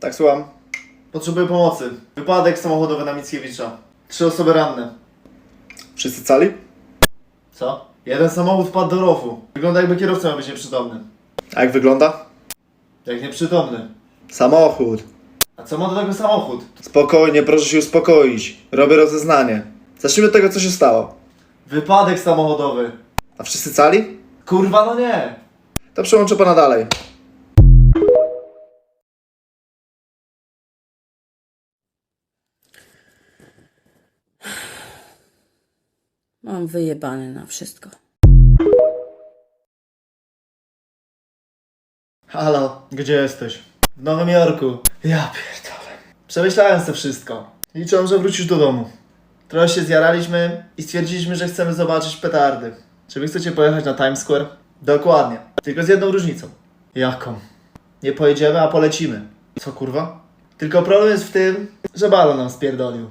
Tak, słucham. Potrzebuję pomocy. Wypadek samochodowy na Mickiewicza. Trzy osoby ranne. Wszyscy cali? Co? Jeden samochód wpadł do rowu. Wygląda jakby kierowca miał być nieprzytomny. A jak wygląda? Jak nieprzytomny. Samochód. A co ma do tego samochód? Spokojnie, proszę się uspokoić. Robię rozeznanie. Zacznijmy od tego, co się stało. Wypadek samochodowy. A wszyscy cali? Kurwa, no nie. To przełączę pana dalej. Mam wyjebane na wszystko. Halo, gdzie jesteś? W Nowym Jorku. Ja pierdolę. Przemyślałem sobie wszystko. Liczyłem, że wrócisz do domu. Trochę się zjaraliśmy i stwierdziliśmy, że chcemy zobaczyć petardy. Czy wy chcecie pojechać na Times Square? Dokładnie. Tylko z jedną różnicą. Jaką? Nie pojedziemy, a polecimy. Co kurwa? Tylko problem jest w tym, że balon nam spierdolił.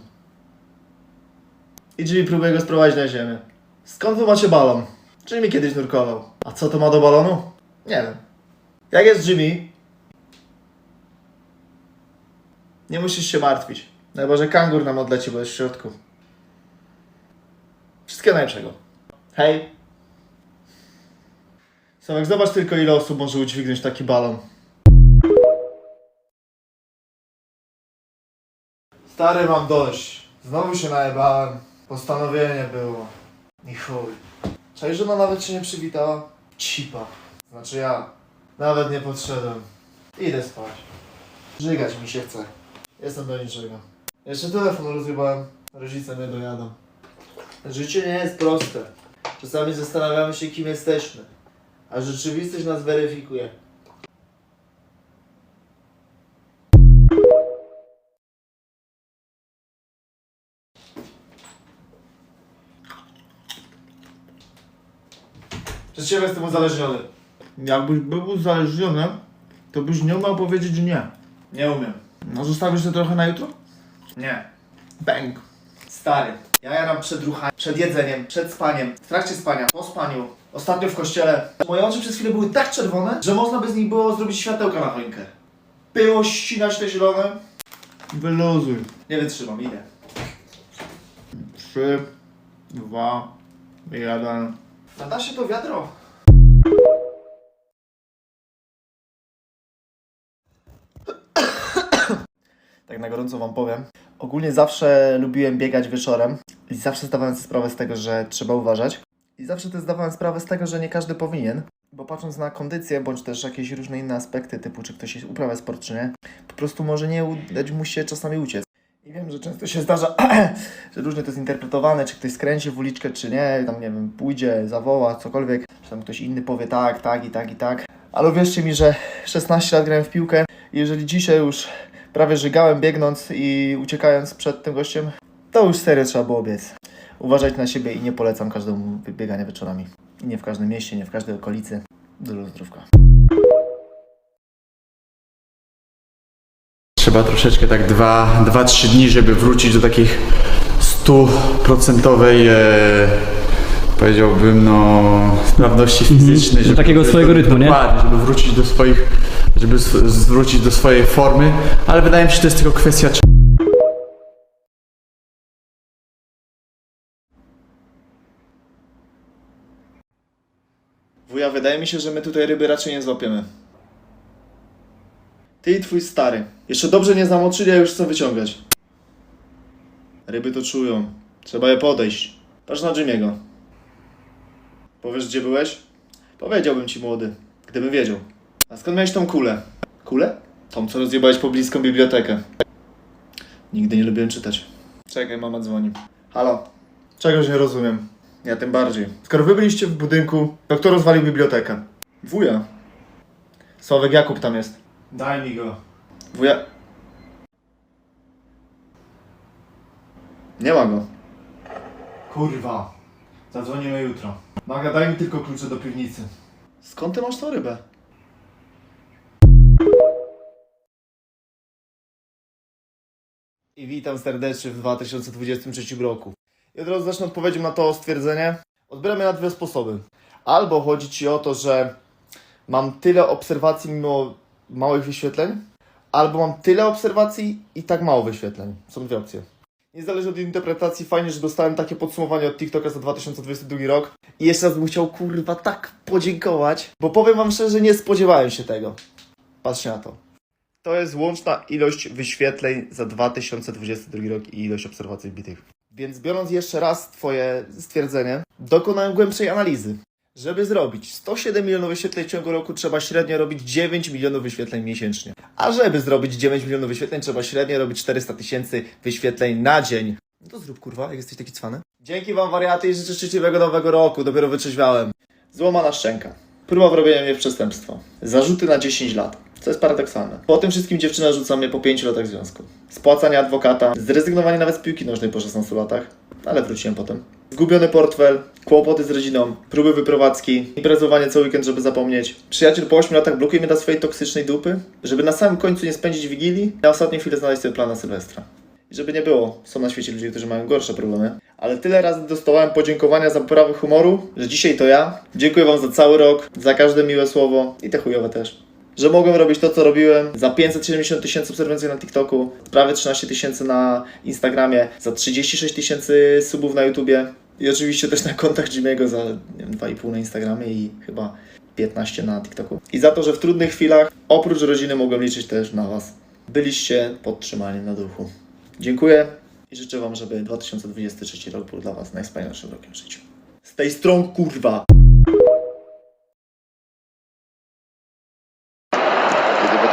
I Jimmy próbuje go sprowadzić na ziemię. Skąd wy macie balon? Jimmy kiedyś nurkował. A co to ma do balonu? Nie wiem. Jak jest Jimmy? Nie musisz się martwić. No chyba, że kangur nam odleci, bo jest w środku. Wszystkiego najlepszego. Hej. Sławek, zobacz tylko ile osób może udźwignąć taki balon. Stary, mam dość. Znowu się najebałem. Postanowienie było. I chuj. Czaj, że ona nawet się nie przywitała? Cipa. Znaczy ja. Nawet nie podszedłem. Idę spać. Żygać mi się chce. Jestem do niczego. Jeszcze telefon rozjebałem. Rodzice mnie dojadą. Życie nie jest proste. Czasami zastanawiamy się, kim jesteśmy. A rzeczywistość nas weryfikuje. Przez ciebie jestem uzależniony. Jakbyś był uzależniony, to byś nie umiał powiedzieć nie. Nie umiem. No zostawisz to trochę na jutro? Nie. Bang. Stary, ja jaram przed ruchaniem, przed jedzeniem, przed spaniem, w trakcie spania, po spaniu, ostatnio w kościele. Moje oczy przez chwilę były tak czerwone, że można by z nich było zrobić światełka na choinkę. Było ścinać te zielone. Wyluzuj. Nie wytrzymam, idę. Trzy, dwa, jeden. Nada się to wiadro. tak na gorąco wam powiem. Ogólnie zawsze lubiłem biegać wieczorem i zawsze zdawałem sobie sprawę z tego, że trzeba uważać. I zawsze też zdawałem sprawę z tego, że nie każdy powinien, bo patrząc na kondycję, bądź też jakieś różne inne aspekty, typu czy ktoś uprawia sport, czy nie, po prostu może nie udać mu się czasami uciec. I wiem, że często się zdarza, że różnie to jest interpretowane, czy ktoś skręci w uliczkę, czy nie, tam nie wiem, pójdzie, zawoła, cokolwiek, czy tam ktoś inny powie tak, tak i tak i tak. Ale uwierzcie mi, że 16 lat grałem w piłkę i jeżeli dzisiaj już prawie żygałem biegnąc i uciekając przed tym gościem, to już serio trzeba było biec. Uważać na siebie i nie polecam każdemu biegania wieczorami. Nie w każdym mieście, nie w każdej okolicy. Dużo zdrówka. Trzeba troszeczkę tak 2-3 dni, żeby wrócić do takich stuprocentowej e, powiedziałbym no sprawności fizycznej. do takiego swojego rytmu, nie? Żeby wrócić do swoich, żeby zwrócić do swojej formy, ale wydaje mi się, że to jest tylko kwestia czasu. Wuja, wydaje mi się, że my tutaj ryby raczej nie złapiemy. Ty i twój stary. Jeszcze dobrze nie zamoczyli, a już chcą wyciągać. Ryby to czują. Trzeba je podejść. Patrz na Jimmy'ego. Powiesz, gdzie byłeś? Powiedziałbym ci, młody. Gdybym wiedział. A skąd miałeś tą kulę? Kulę? Tą, co rozjebałeś pobliską bibliotekę. Nigdy nie lubiłem czytać. Czekaj, mama dzwoni. Halo. Czegoś nie rozumiem. Ja tym bardziej. Skoro wy byliście w budynku, to kto rozwalił bibliotekę? Wuja. Sławek Jakub tam jest. Daj mi go. Wuja... Nie ma go. Kurwa. Zadzwonimy jutro. Maga, daj mi tylko klucze do piwnicy. Skąd ty masz tą rybę? I witam serdecznie w 2023 roku. I od razu zacznę odpowiedzią na to stwierdzenie. Odbieramy na dwie sposoby. Albo chodzi Ci o to, że mam tyle obserwacji mimo małych wyświetleń, albo mam tyle obserwacji i tak mało wyświetleń. Są dwie opcje. Niezależnie od interpretacji, fajnie, że dostałem takie podsumowanie od TikToka za 2022 rok. I jeszcze raz bym chciał, kurwa, tak podziękować, bo powiem wam szczerze, nie spodziewałem się tego. Patrzcie na to. To jest łączna ilość wyświetleń za 2022 rok i ilość obserwacji wbitych. Więc biorąc jeszcze raz Twoje stwierdzenie, dokonałem głębszej analizy. Żeby zrobić 107 milionów wyświetleń w ciągu roku, trzeba średnio robić 9 milionów wyświetleń miesięcznie. A żeby zrobić 9 milionów wyświetleń, trzeba średnio robić 400 tysięcy wyświetleń na dzień. No to zrób kurwa, jak jesteś taki cwany. Dzięki wam wariaty i życzę szczęśliwego nowego roku, dopiero wytrzeźwiałem. Złamana szczęka. Próba wrobienia mnie w przestępstwo. Zarzuty na 10 lat. Co jest paradoksalne. Po tym wszystkim dziewczyna rzuca mnie po 5 latach związku. Spłacanie adwokata, zrezygnowanie nawet z piłki nożnej po 16 latach, ale wróciłem potem. Zgubiony portfel, kłopoty z rodziną, próby wyprowadzki, imprezowanie cały weekend, żeby zapomnieć. Przyjaciel po 8 latach blokuje mnie dla swojej toksycznej dupy, żeby na samym końcu nie spędzić wigilii, na ostatnią chwilę znaleźć sobie plan na Sylwestra. I żeby nie było, są na świecie ludzie, którzy mają gorsze problemy. Ale tyle razy dostawałem podziękowania za poprawę humoru, że dzisiaj to ja. Dziękuję Wam za cały rok, za każde miłe słowo i te chujowe też. Że mogłem robić to, co robiłem, za 570 tysięcy obserwacji na TikToku, prawie 13 tysięcy na Instagramie, za 36 tysięcy subów na YouTubie i oczywiście też na kontach Jimmy'ego za nie wiem, 2,5 na Instagramie i chyba 15 na TikToku. I za to, że w trudnych chwilach, oprócz rodziny, mogłem liczyć też na Was. Byliście podtrzymani na duchu. Dziękuję i życzę Wam, żeby 2023 rok był dla Was najwspanialszym rokiem w życiu. Stay strong, kurwa!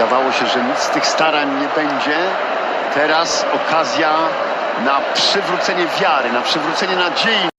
Wydawało się, że nic z tych starań nie będzie, teraz okazja na przywrócenie wiary, na przywrócenie nadziei.